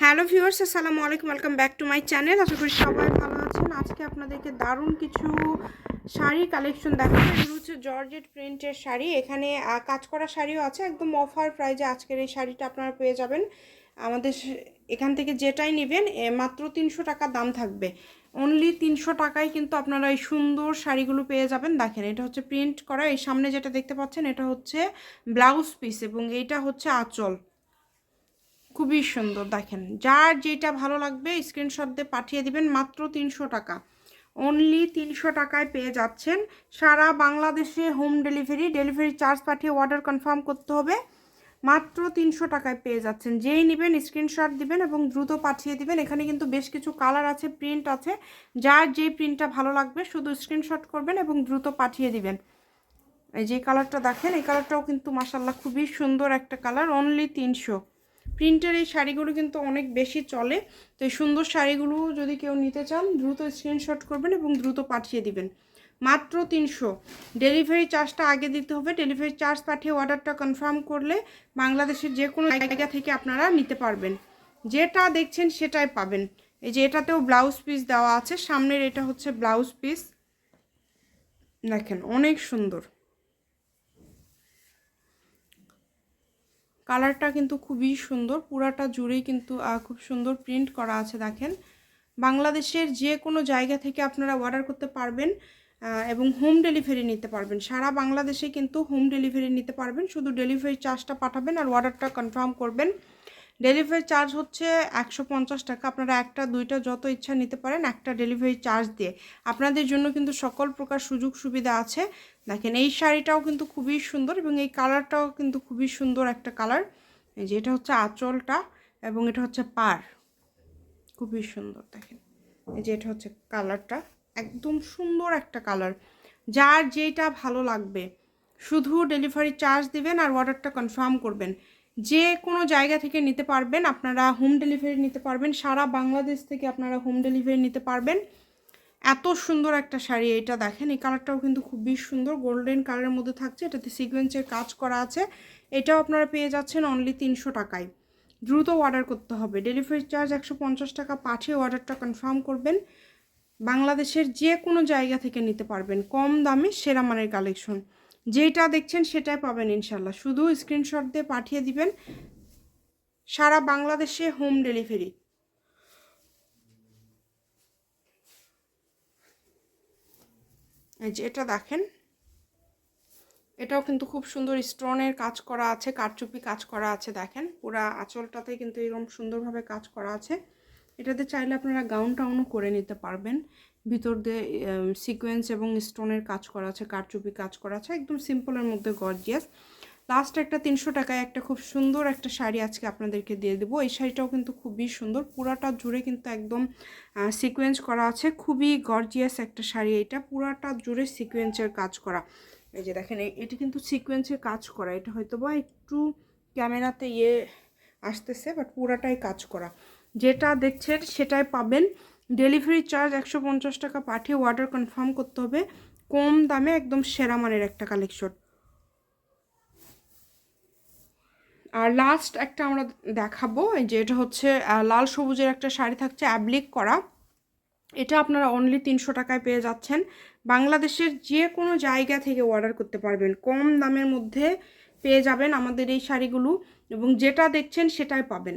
Hello viewers, আসসালামু আলাইকুম, welcome back to my channel. আশা করি সবাই ভালো আছেন। আজকে আপনাদেরকে দারুণ কিছু শাড়ি কালেকশন দেখাবো। এগুলো হচ্ছে জর্জেট প্রিন্টের শাড়ি। এখানে কাজ করা শাড়িও আছে। একদম অফার প্রাইজে আজকের এই শাড়িটা আপনারা পেয়ে যাবেন। আমাদের এখান থেকে যেটাই নেবেন মাত্র তিনশো টাকা দাম থাকবে। অনলি তিনশো টাকায় কিন্তু আপনারা এই সুন্দর শাড়িগুলো পেয়ে যাবেন। দেখেন, এটা হচ্ছে প্রিন্ট করা। এই সামনে যেটা দেখতে পাচ্ছেন, এটা হচ্ছে ব্লাউজ পিস এবং এইটা হচ্ছে আঁচল। খুবই সুন্দর। দেখেন, যার যেটা ভালো লাগবে স্ক্রিনশট দিয়ে পাঠিয়ে দিবেন মাত্র তিনশো টাকা। অনলি তিনশো টাকায় পেয়ে যাচ্ছেন। সারা বাংলাদেশে হোম ডেলিভারি ডেলিভারি চার্জ পাঠিয়ে অর্ডার কনফার্ম করতে হবে। মাত্র তিনশো টাকায় পেয়ে যাচ্ছেন। যেই নেবেন স্ক্রিনশট দিবেন এবং দ্রুত পাঠিয়ে দিবেন। এখানে কিন্তু বেশ কিছু কালার আছে প্রিন্ট আছে। যার যেই প্রিন্টটা ভালো লাগবে, শুধু স্ক্রিনশট করবেন এবং দ্রুত পাঠিয়ে দিবেন। এই যে কালারটা দেখেন, এই কালারটাও কিন্তু মাসাল্লাহ খুবই সুন্দর একটা কালার অনলি তিনশো। প্রিন্টের এই শাড়িগুলো কিন্তু অনেক বেশি চলে। তো এই সুন্দর শাড়িগুলো যদি কেউ নিতে চান, দ্রুত স্ক্রিনশট করবেন এবং দ্রুত পাঠিয়ে দিবেন। মাত্র তিনশো। ডেলিভারি চার্জটা আগে দিতে হবে। ডেলিভারি চার্জ পাঠিয়ে অর্ডারটা কনফার্ম করলে বাংলাদেশের যে কোনো জায়গা থেকে আপনারা নিতে পারবেন। যেটা দেখছেন সেটাই পাবেন। এই যে এটাতেও ব্লাউজ পিস দেওয়া আছে। সামনের এটা হচ্ছে ব্লাউজ পিস দেখেন, অনেক সুন্দর। কালারটা কিন্তু খুবই সুন্দর। পুরাটা জুড়েই কিন্তু খুব সুন্দর প্রিন্ট করা আছে, দেখেন। বাংলাদেশের যে কোনো জায়গা থেকে আপনারা অর্ডার করতে পারবেন এবং হোম ডেলিভারি নিতে পারবেন। সারা বাংলাদেশে কিন্তু হোম ডেলিভারি নিতে পারবেন। শুধু ডেলিভারি চার্জটা পাঠাবেন আর অর্ডারটা কনফার্ম করবেন। ডেলিভারি চার্জ হচ্ছে একশো পঞ্চাশ টাকা। আপনারা একটা, দুইটা, যত ইচ্ছা নিতে পারেন একটা ডেলিভারি চার্জ দিয়ে। আপনাদের জন্য কিন্তু সকল প্রকার সুযোগ সুবিধা আছে। দেখেন এই শাড়িটাও কিন্তু খুবই সুন্দর এবং এই কালারটাও কিন্তু খুবই সুন্দর একটা কালার এই যে এটা হচ্ছে আঁচলটা এবং এটা হচ্ছে পার খুবই সুন্দর, দেখেন। এই যে এটা হচ্ছে কালারটা একদম সুন্দর একটা কালার যার যেটা ভালো লাগবে, শুধু ডেলিভারি চার্জ দিবেন আর অর্ডারটা কনফার্ম করবেন। যে কোনো জায়গা থেকে নিতে পারবেন, আপনারা হোম ডেলিভারি নিতে পারবেন, সারা বাংলাদেশ থেকে আপনারা হোম ডেলিভারি নিতে পারবেন। এত সুন্দর একটা শাড়ি এটা দেখেন, এই কালারটাও কিন্তু খুবই সুন্দর গোল্ডেন কালারের মধ্যে থাকছে, এটাতে সিকোয়েন্সের কাজ করা আছে। এটাও আপনারা পেয়ে যাচ্ছেন অনলি তিনশো টাকায়। দ্রুত অর্ডার করতে হবে ডেলিভারি চার্জ একশো পঞ্চাশ টাকা, পাঠিয়ে অর্ডারটা কনফার্ম করবেন। বাংলাদেশের যে কোনো জায়গা থেকে নিতে পারবেন, কম দামে সেরা মানের কালেকশন যেটা দেখছেন সেটাই পাবেন ইনশাল্লাহ। শুধু স্ক্রিনশট দিয়ে পাঠিয়ে দিবেন। সারা বাংলাদেশে হোম ডেলিভারি এটা দেখেন। এটাও কিন্তু খুব সুন্দর স্টোনের কাজ করা আছে, কারচুপি কাজ করা আছে, দেখেন। পুরা আঁচলটাতে কিন্তু এরকম সুন্দরভাবে কাজ করা আছে। এটাতে চাইলে আপনারা গাউন টাউনও করে নিতে পারবেন। ভিতর দিয়ে সিকোয়েন্স এবং স্টোনের কাজ করা আছে, কারচুপি কাজ করা আছে, একদম সিম্পলের মধ্যে গর্জিয়াস লাস্ট একটা তিনশো টাকায় একটা খুব সুন্দর একটা শাড়ি আজকে আপনাদেরকে দিয়ে দেবো। এই শাড়িটাও কিন্তু খুবই সুন্দর, পুরাটা জুড়ে কিন্তু একদম সিকোয়েন্স করা আছে, খুবই গর্জিয়াস একটা শাড়ি এটা, পুরাটা জুড়ে সিকোয়েন্সের কাজ করা। এই যে দেখেন এটা কিন্তু সিকোয়েন্সের কাজ করা, এটা হয়তো বা একটু ক্যামেরাতে ইয়ে আসতেছে বাট পুরাটাই কাজ করা। যেটা দেখছেন সেটাই পাবেন। ডেলিভারি চার্জ একশো পঞ্চাশ টাকা পাঠিয়ে অর্ডার কনফার্ম করতে হবে। কম দামে একদম সেরা মানের একটা কালেকশন আর লাস্ট একটা আমরা দেখাবো যে এটা হচ্ছে লাল সবুজের একটা শাড়ি থাকছে, অ্যাবলিক করা। এটা আপনারা অনলি তিনশো টাকায় পেয়ে যাচ্ছেন। বাংলাদেশের যে কোনো জায়গা থেকে অর্ডার করতে পারবেন। কম দামের মধ্যে পেয়ে যাবেন আমাদের এই শাড়িগুলো এবং যেটা দেখছেন সেটাই পাবেন।